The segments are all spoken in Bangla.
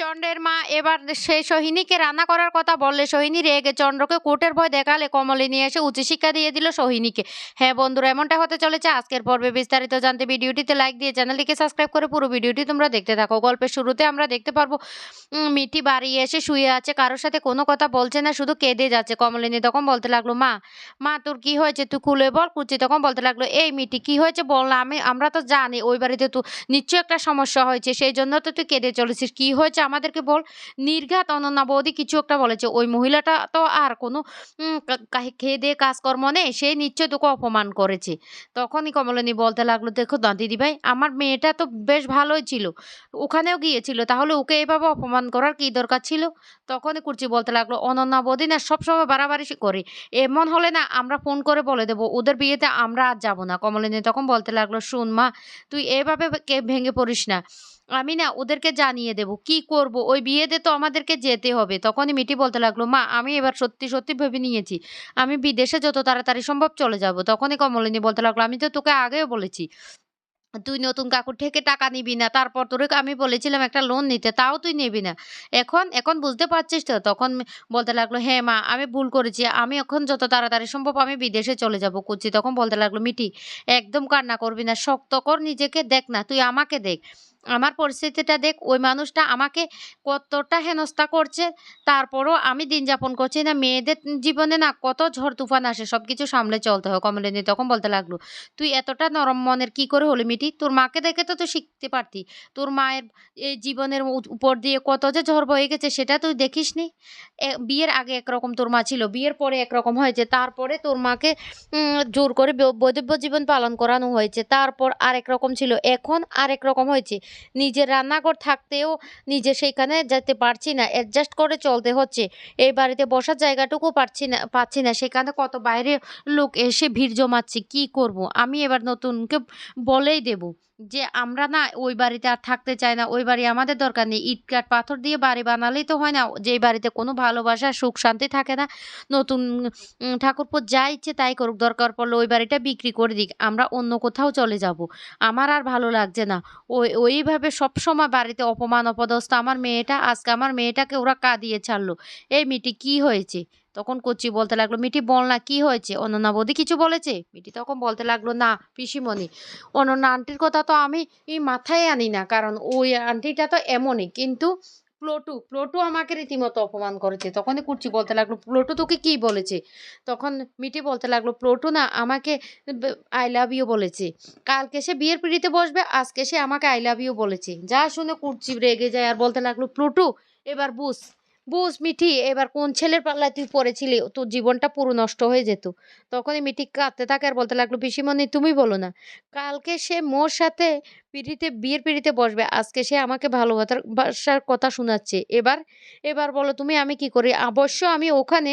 চন্দ্রের মা এবার সেই সোহিনীকে রান্না করার কথা বললে, সোহিনী রেগে চন্দ্রকে কোর্টের ভয় দেখালে কমলিনী এসে উচ্চশিক্ষা দিয়ে দিল সোহিনীকে। হ্যাঁ বন্ধুরা, এমনটা হতে চলেছে। আজকের পর্বে বিস্তারিত জানতে ভিডিওটিতে লাইক দিয়ে চ্যানেলটিকে সাবস্ক্রাইব করে পুরো ভিডিওটি তোমরা দেখতে থাকো। গল্পের শুরুতে আমরা দেখতে পারব মিঠি বাড়ি এসে শুয়ে আছে, কারোর সাথে কোনো কথা বলছে না, শুধু কেঁদে যাচ্ছে। কমলিনী তখন বলতে লাগল, মা মা, তোর কি হয়েছে? তুই খুলে বল। কুচি তখন বলতে লাগল, এই মিঠি, কি হয়েছে বল না, আমি, আমরা তো জানি, ওই বাড়িতে তো নিশ্চয়ই একটা সমস্যা হয়েছে, সেই জন্য তো তুই কেঁদে চলেছিস। কি হয়েছে আমাদেরকে বল, নির্ঘাত অনন্যা বৌদি কিছু একটা বলেছে। ওই মহিলাটা তো আর কোনো খেয়ে দিয়ে কাজকর্ম নেই, সে নিশ্চয়ই তোকে অপমান করেছে। তখনই কমলিনী বলতে লাগল, দেখো না, দিদিভাই, আমার মেয়েটা তো বেশ ভালোই ছিল, ওখানেও গিয়েছিল, তাহলে ওকে এভাবে অপমান করার কি দরকার ছিল? তখনই কুর্চি বলতে লাগল অনন্যা বৌদি না, সবসময় বাড়াবাড়ি করে, এমন হলে না আমরা ফোন করে বলে দেবো, ওদের বিয়েতে আমরা আর যাব না। কমলিনী তখন বলতে লাগল, শুন মা, তুই এভাবে কে ভেঙে পড়িস না আমি না ওদেরকে জানিয়ে দেব, কি করব? ওই বিয়েতে তো আমাদেরকে যেতে হবে। তখনই মিটি বলতে লাগল, মা, আমি এবার সত্যি সত্যি ভেবে নিয়েছি। আমি বিদেশে যত তাড়াতাড়ি সম্ভব চলে যাব। তখনই কমলিনী বলতে লাগল, আমি তো তোকে আগেও বলেছি, তুই নতুন কাকুর থেকে টাকা নিবি না। তারপর তোরে আমি বলেছিলাম একটা লোন নিতে, তাও তুই নিবি না। এখন এখন বুঝতে পারছিস তো? তখন বলতে লাগল হ্যাঁ মা, আমি ভুল করেছি। আমি এখন যত তাড়াতাড়ি সম্ভব আমি বিদেশে চলে যাব কুচি তখন বলতে লাগল মিটি একদম কান্না করবি না, শক্ত কর নিজেকে, দেখ না, তুই আমাকে দেখ। আমার পরিস্থিতিটা দেখ, ওই মানুষটা আমাকে কতটা হেনস্থা করছে, তারপরও আমি দিন যাপন করছি না, মেয়েদের জীবনে না কত ঝড় তুফান আসে সব কিছু সামলে চলতে হয়, কমলিনী তখন বলতে লাগল, তুই এতটা নরম মনের কি করে হলি মিটি তোর মাকে দেখে তো তুই শিখতে পারতি, তোর মায়ের এই জীবনের উপর দিয়ে কত যে ঝড় বয়ে গেছে, সেটা তুই দেখিসনি? এ- বিয়ের আগে একরকম তোর মা ছিল, বিয়ের পরে একরকম হয়েছে, তারপরে তোর মাকে জোর করে বৈধব্য জীবন পালন করানো হয়েছে, তারপর আরেক রকম ছিল, এখন আরেক রকম হয়েছে নিজের রান্নাঘর থাকতেও নিজে সেইখানে যেতে পারছি না অ্যাডজাস্ট করে চলতে হচ্ছে। এই বাড়িতে বসার জায়গাটুকু পারছি না, পাচ্ছি না, সেখানে কত বাইরে লোক এসে ভিড় জমাচ্ছে, কি করব? আমি এবার নতুনকে বলেই দেব। যে আমরা না ওই বাড়িতে আর থাকতে চাই না ওই বাড়ি আমাদের দরকার নেই। ইট কাঠ পাথর দিয়ে বাড়ি বানালেই তো হয় না যেই বাড়িতে কোনো ভালোবাসা সুখ শান্তি থাকে না। নতুন উম, ঠাকুরপো যা ইচ্ছে তাই করুক দরকার পড়লে ওই বাড়িটা বিক্রি করে দিক আমরা অন্য কোথাও চলে যাব। আমার আর ভালো লাগছে না। ওই ওইভাবে সবসময় বাড়িতে অপমান অপদস্থ আমার মেয়েটা আজকে আমার মেয়েটাকে ওরা কাঁদিয়ে ছাড়লো। এই মিটি কি হয়েছে? তখন কচি বলতে লাগল মিটি বল না, কি হয়েছে? অনন্যা বৌদি, কিছু বলেছে? মিটি তখন বলতে লাগল, না, পিসিমণি, অনন্যা আন্টির কথা তো আমি মাথায় আনি না, কারণ ওই আন্টিটা তো এমনই, কিন্তু প্লোটু প্লোটু আমাকে রীতিমতো অপমান করেছে। তখনই কুচি বলতে লাগল, প্লোটু তোকে কি বলেছে? তখন মিটি বলতে লাগল, প্লোটু না, আমাকে আই লাভ ইউ বলেছে। কালকে সে বিয়ের পিড়িতে বসবে, আজকে সে আমাকে আই লাভ ইউ বলেছে। যা শুনে কুর্চি রেগে যায় আর বলতে লাগল, প্লোটু, এবার বুঝ। বুঝ মিঠি, এবার কোন ছেলের পাল্লায় তুই পড়েছিলি? তোর জীবনটা পুরো নষ্ট হয়ে যেত। তখনই মিঠি কাঁদতে থাকে আর বলতে লাগল, পিসিমণি, তুমি বলো না। কালকে সে মোর সাথে পিড়িতে, বিয়ের পিড়িতে বসবে। আজকে সে আমাকে ভালোবাসার বাসার কথা শোনাচ্ছে। এবার এবার বলো তুমি আমি কি করি? অবশ্য আমি ওখানে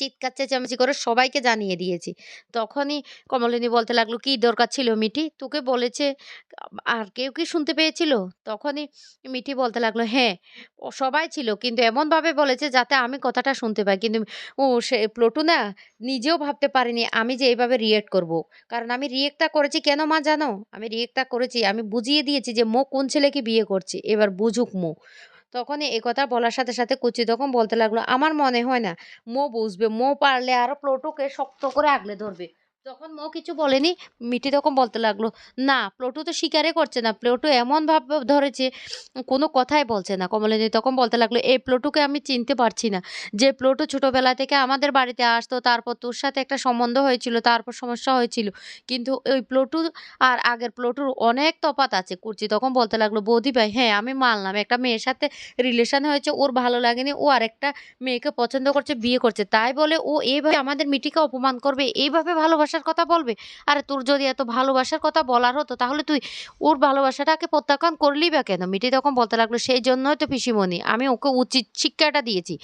চিৎকার, চেঁচামেচি করে সবাইকে জানিয়ে দিয়েছি। তখনই কমলিনী বলতে লাগল, কি দরকার ছিল মিঠি? তোকে বলেছে, আর কেউ কি শুনতে পেয়েছিল? তখনই মিঠি বলতে লাগল হ্যাঁ সবাই ছিল, কিন্তু এমনভাবে বলেছে যাতে আমি কথাটা শুনতে পাই। কিন্তু ও সে প্লটু না নিজেও ভাবতে পারিনি আমি যে এইভাবে রিয়েক্ট করব। কারণ আমি রিয়েক্টটা করেছি, কেন মা জানো? আমি রিয়েক্টটা করেছি, আমি বুঝিয়ে দিয়েছি যে মো কোন ছেলেকে বিয়ে করছে। এবার বুঝুক মো। তখনই এ কথা বলার সাথে সাথে কুচি তখন বলতে লাগল, আমার মনে হয় না, মো বুঝবে, মো পারলে আরও প্লটুকে শক্ত করে আগলে ধরবে। তখন মো কিছু বলেনি মিটি তখন বলতে লাগল, না, প্লোটু তো স্বীকারই করছে না, প্লোটু এমন ভাব ধরেছে, কোনো কথাই বলছে না। কমলিনী তখন বলতে লাগল, এই প্লোটুকে আমি চিনতে পারছি না। যে প্লোটু ছোটোবেলা থেকে আমাদের বাড়িতে আসতো, তারপর তোর সাথে একটা সম্বন্ধ হয়েছিল, তারপর সমস্যা হয়েছিল। কিন্তু ওই প্লোটু আর আগের প্লোটুর অনেক তফাত আছে। কুর্চি তখন বলতে লাগল, বৌদি ভাই হ্যাঁ আমি মানলাম। একটা মেয়ের সাথে রিলেশন হয়েছে, ওর ভালো লাগেনি, ও আর একটা মেয়েকে পছন্দ করছে, বিয়ে করছে। তাই বলে ও এইভাবে আমাদের মিটিকে অপমান করবে এইভাবে ভালোবাসার কথা বলবে? আরে তোর যদি এত ভালোবাসার কথা বলার হতো, তাহলে তুই ওর ভালোবাসাটাকে প্রত্যাখ্যান করলি বা কেন? মিটি তখন বলতে লাগল, সেই জন্যই তো পিসিমণি, আমি ওকে উচিত শিক্ষাটা দিয়েছি।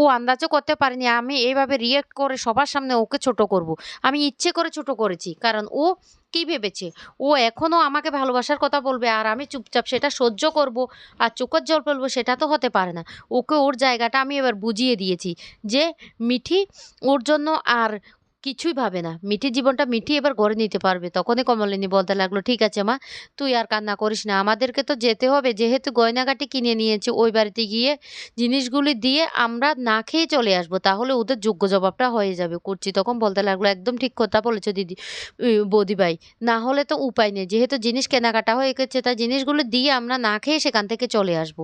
ও আন্দাজও করতে পারিনি, আমি এইভাবে রিয়েক্ট করে সবার সামনে ওকে ছোট করব। আমি ইচ্ছে করে ছোট করেছি, কারণ ও কি ভেবেছে? ও এখনও আমাকে ভালোবাসার কথা বলবে, আর আমি চুপচাপ সেটা সহ্য করব, আর চোখের জল ফেলব সেটা তো হতে পারে না। ওকে ওর জায়গাটা আমি এবার বুঝিয়ে দিয়েছি যে মিঠি ওর জন্য আর কিছুই ভাবে না। মিঠির জীবনটা মিঠি এবার গড়ে নিতে পারবে। তখনই কমলিনী বলতে লাগল, ঠিক আছে মা, তুই আর কান্না করিস না। আমাদেরকে তো যেতে হবে। যেহেতু গয়নাগাটি কিনে নিয়েছি ওই বাড়িতে গিয়ে জিনিসগুলি দিয়ে আমরা না খেয়ে চলে আসব, তাহলে ওদের যোগ্য জবাবটা হয়ে যাবে। করছি তখন বলতে লাগল, একদম ঠিক কথা বলেছ দিদি বৌদিভাই। না হলে তো উপায় নেই। যেহেতু জিনিস কেনাকাটা হয়ে গেছে, তা জিনিসগুলো দিয়ে আমরা না খেয়ে সেখান থেকে চলে আসব।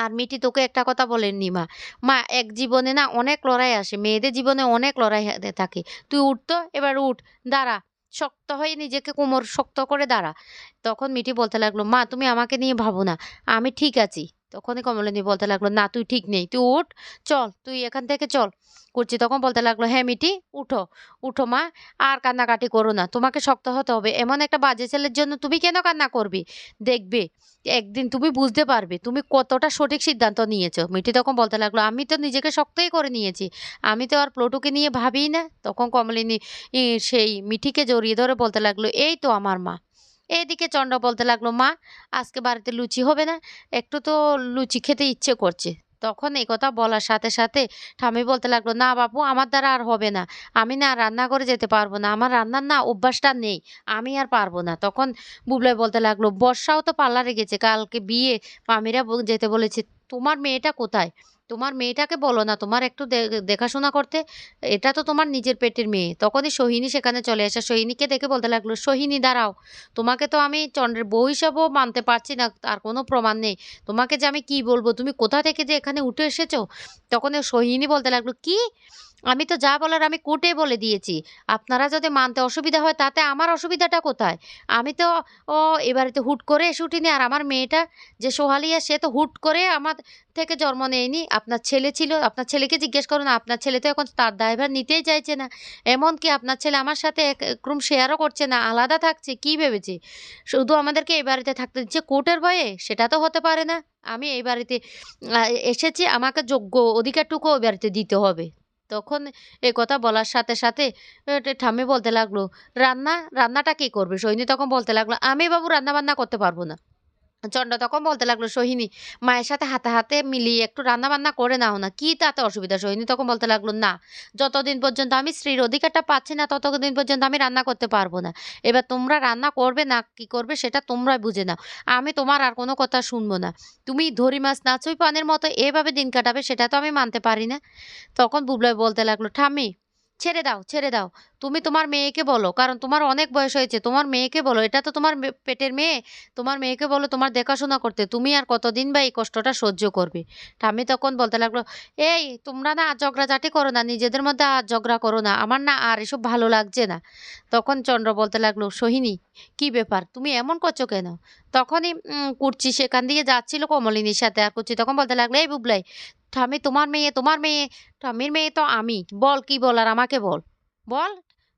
আর মিটি তোকে একটা কথা বলেননি মা। মা, এক জীবনে না অনেক লড়াই আসে, মেয়েদের জীবনে অনেক লড়াই থাকে। তুই উঠতো এবার উঠ, দাঁড়া। শক্ত হয়ে নিজেকে কোমর শক্ত করে দাঁড়া। তখন মিটি বলতে লাগল, মা, তুমি আমাকে নিয়ে ভাবো না, আমি ঠিক আছি। তখনই কমলিনী বলতে লাগল, না, তুই ঠিক নেই, তুই উঠ, চল, তুই এখান থেকে চল। করছি তখন বলতে লাগল হ্যাঁ মিটি উঠো উঠো মা, আর কান্নাকাটি করো না, তোমাকে শক্ত হতে হবে। এমন একটা বাজে ছেলের জন্য তুমি কেন কান্না করবে? দেখবে, একদিন তুমি বুঝতে পারবে, তুমি কতটা সঠিক সিদ্ধান্ত নিয়েছো। মিটি তখন বলতে লাগল, আমি তো নিজেকে শক্তই করে নিয়েছি, আমি তো আর প্লোটুকে নিয়ে ভাবি না। তখন কমলিনী সেই মিঠিকে জড়িয়ে ধরে বলতে লাগল, এই তো আমার মা। এইদিকে চন্দ্র বলতে লাগল, মা, আজকে বাড়িতে লুচি হবে না, একটু তো লুচি খেতে ইচ্ছে করছে। তখন এই কথা বলার সাথে সাথে ঠামি বলতে লাগল, না বাপু, আমার দ্বারা আর হবে না। আমি না রান্না করে যেতে পারব না, আমার রান্নার না অভ্যাসটা নেই, আমি আর পারব না। তখন বুবলাই বলতে লাগল, বর্ষাও তো পার্লারে গেছে কালকে বিয়ে, মামিরা যেতে বলেছে, তোমার মেয়েটা কোথায়? তোমার মেয়েটাকে বলো না, তোমার একটু দেখাশোনা করতে। এটা তো তোমার নিজের পেটের মেয়ে। তখনই সোহিনী সেখানে চলে আসে। সোহিনীকে দেখে বলতে লাগল, সোহিনী, দাঁড়াও। তোমাকে তো আমি চন্দ্রের বউ হিসাবেও মানতে পারছি না, তার কোনো প্রমাণ নেই। তোমাকে যে আমি কি বলব? তুমি কোথা থেকে যে এখানে উঠে এসেছ? তখন সোহিনী বলতে লাগল, কি? আমি তো যা বলার আমি কোর্টে বলে দিয়েছি। আপনারা যদি মানতে অসুবিধা হয়, তাতে আমার অসুবিধাটা কোথায়? আমি তো, ও এবারেতে হুট করে উঠিনি আর আমার মেয়েটা যে সোহালিয়া সে তো হুট করে আমার থেকে জন্ম নেয়নি। আপনার ছেলে ছিল, আপনার ছেলেকে জিজ্ঞেস করুন, আপনার ছেলে তো এখন তার ড্রাইভার নিতেই চাইছে না। এমনকি আপনার ছেলে আমার সাথে এক রুম শেয়ারও করছে না, আলাদা থাকছে, কি ভেবেছে? শুধু আমাদেরকে এই বাড়িতে থাকতে দিচ্ছে কোর্টের ভয়ে? সেটা তো হতে পারে না। আমি এই বাড়িতে এসেছি, আমাকে যোগ্য অধিকারটুকু ওই বাড়িতে দিতে হবে। তখন এ কথা বলার সাথে সাথে ঠাম্মি বলতে লাগল, রান্না, রান্নাটা কে করবে? সৈনী তখন বলতে লাগল, আমি বাবু রান্না বান্না করতে পারব না। চন্দ্র তখন বলতে লাগল, সোহিনী, মায়ের সাথে হাতে হাতে মিলিয়ে একটু রান্না বান্না করে নাও না, কি তাতে অসুবিধা? সোহিনী তখন বলতে লাগল, না, যতদিন পর্যন্ত আমি স্ত্রীর অধিকারটা পাচ্ছি না, ততদিন পর্যন্ত আমি রান্না করতে পারব না। এবার তোমরা রান্না করবে না, কি করবে সেটা তোমরাই বুঝে নাও। আমি তোমার আর কোনো কথা শুনব না। তুমি ধরি মাছ নাচুই পানের মতো এভাবে দিন কাটাবে, সেটা তো আমি মানতে পারি না। তখন বুবলাই বলতে লাগল, ঠাম্মি ছেড়ে দাও ছেড়ে দাও। তুমি তোমার মেয়েকে বলো, কারণ তোমার অনেক বয়স হয়েছে, তোমার মেয়েকে বলো। এটা তো তোমার পেটের মেয়ে। তোমার মেয়েকে বলো তোমার দেখাশোনা করতে। তুমি আর কতদিন বা এই কষ্টটা সহ্য করবে? আমি তখন বলতে লাগল, এই, তোমরা না আর ঝগড়াঝাটি করো না, নিজেদের মধ্যে আর ঝগড়া করো না। আমার না আর এসব ভালো লাগছে না। তখন চন্দ্র বলতে লাগল, সোহিনী, কি ব্যাপার? তুমি এমন করছ কেন? তখনই কুর্চি সেখান দিয়ে যাচ্ছিল কমলিনীর সাথে আর কুর্চি তখন বলতে লাগল, এই বুবলাই ঠাম্মি তোমার মেয়ে তোমার মেয়ে। ঠাম্মির মেয়ে তো আমি। বল, কি বল আর আমাকে বল। বল।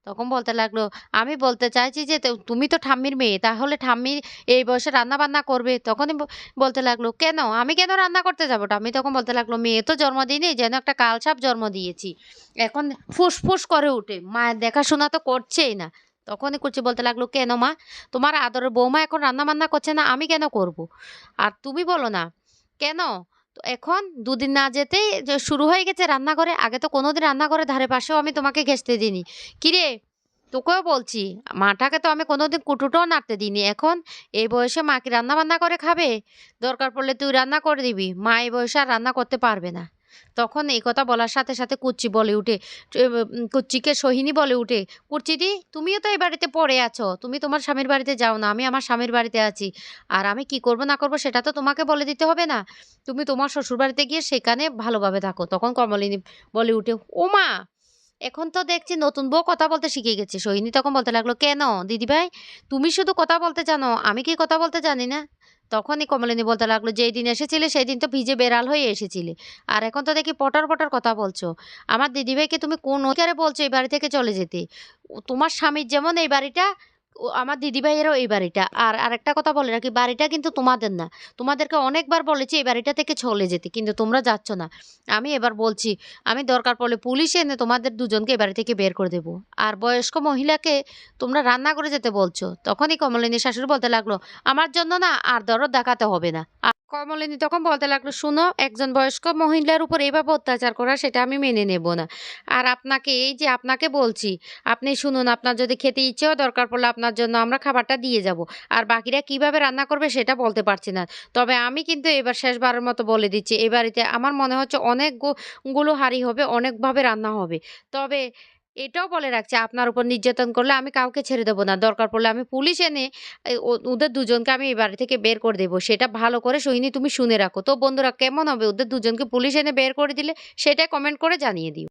তখন বলতে লাগল, আমি বলতে চাইছি যে তুমি তো ঠাম্মির মেয়ে, তাহলে ঠাম্মি এই বয়সে রান্না বান্না করবে। তখনই বলতে লাগল, কেন? আমি কেন রান্না করতে যাব? ঠাম্মি তখন বলতে লাগল, মেয়ে তো জন্ম দিইনি যেন একটা কালসাপ জন্ম দিয়েছি। এখন ফুসফুস করে উঠে। মায়ের দেখাশোনা তো করছেই না। তখনই কুচি বলতে লাগল, কেন মা? তোমার আদরের বৌমা এখন রান্না বান্না করছে না, আমি কেন করব? আর তুমি বলো না। কেন? এখন দুদিন না যেতেই যে শুরু হয়ে গেছে রান্নাঘরে, আগে তো কোনো কোনোদিন রান্নাঘরে ধারে পাশেও আমি তোমাকে ঘেঁচতে দিইনি। কিরে? তোকেও বলছি, মাটাকে তো আমি কোনোদিন কুটুটাও নাড়তে দিইনি। এখন এই বয়সে মা কি রান্না বান্না করে খাবে? দরকার পড়লে তুই রান্না করে দিবি। মা এই বয়সে আর রান্না করতে পারবে না। তখন এই কথা বলার সাথে সাথে কুচ্চি বলে উঠে কুচ্চিকে সোহিনী বলে উঠে কুচ্চিদি তুমিও তো এই বাড়িতে পড়ে আছো, তুমি তোমার স্বামীর বাড়িতে যাও না, আমি আমার স্বামীর বাড়িতে আছি। আর আমি কি করব না করব সেটা তো তোমাকে বলে দিতে হবে না। তুমি তোমার শ্বশুর বাড়িতে গিয়ে সেখানে ভালোভাবে থাকো, তখন কমলিনী বলে উঠে, ও মা, এখন তো দেখছি নতুন বউ কথা বলতে শিখে গেছে। সোহিনী তখন বলতে লাগল, কেন? দিদিভাই, তুমি শুধু কথা বলতে জানো, আমি কি কথা বলতে জানি না? তখনই কমলিনী বলতে লাগল যেই দিন এসেছিলে সেই দিন তো ভিজে বেড়াল হয়ে এসেছিলে। আর এখন তো দেখি পটার পটার কথা বলছো। আমার দিদিভাইকে তুমি কোন অধিকারে বলছো এই বাড়ি থেকে চলে যেতে? তোমার স্বামীর যেমন এই বাড়িটা ও আমার দিদিভাইয়েরও এই বাড়িটা। আর আরেকটা কথা বলে রাখি, বাড়িটা কিন্তু তোমাদের না। তোমাদেরকে অনেকবার বলেছি এই বাড়িটা থেকে চলে যেতে, কিন্তু তোমরা যাচ্ছ না। আমি এবার বলছি, আমি দরকার পড়লে পুলিশ এনে তোমাদের দুজনকে এই বাড়ি থেকে বের করে দেবো। আর বয়স্ক মহিলাকে তোমরা রান্না করে যেতে বলছো, তখনই কমলিনী শাশুড়ি বলতে লাগল, আমার জন্য না আর দরদ দেখাতে হবে না। কমলিনী তখন বলতে লাগল, শুনো, একজন বয়স্ক মহিলার উপর এইভাবে অত্যাচার করা সেটা আমি মেনে নেব না। আর আপনাকে, এই যে আপনাকে বলছি, আপনি শুনুন, আপনার যদি খেতে ইচ্ছেও দরকার পড়লে আপনার জন্য আমরা খাবারটা দিয়ে যাব। আর বাকিরা কীভাবে রান্না করবে সেটা বলতে পারছি না। তবে আমি কিন্তু এবার শেষবারের মতো বলে দিচ্ছি এই বাড়িতে আমার মনে হচ্ছে অনেক গু- গুলো হাঁড়ি হবে, অনেকভাবে রান্না হবে। তবে এটাও বলে রাখছে, আপনার উপর নির্যাতন করলে আমি কাউকে ছেড়ে দেবো না। দরকার পড়লে আমি পুলিশ এনে ওদের দুজনকে আমি এই বাড়ি থেকে বের করে দেবো। সেটা ভালো করে সোহিনী তুমি শুনে রাখো। তো বন্ধুরা, কেমন হবে? ওদের দুজনকে পুলিশ এনে বের করে দিলে সেটা কমেন্ট করে জানিয়ে দিও।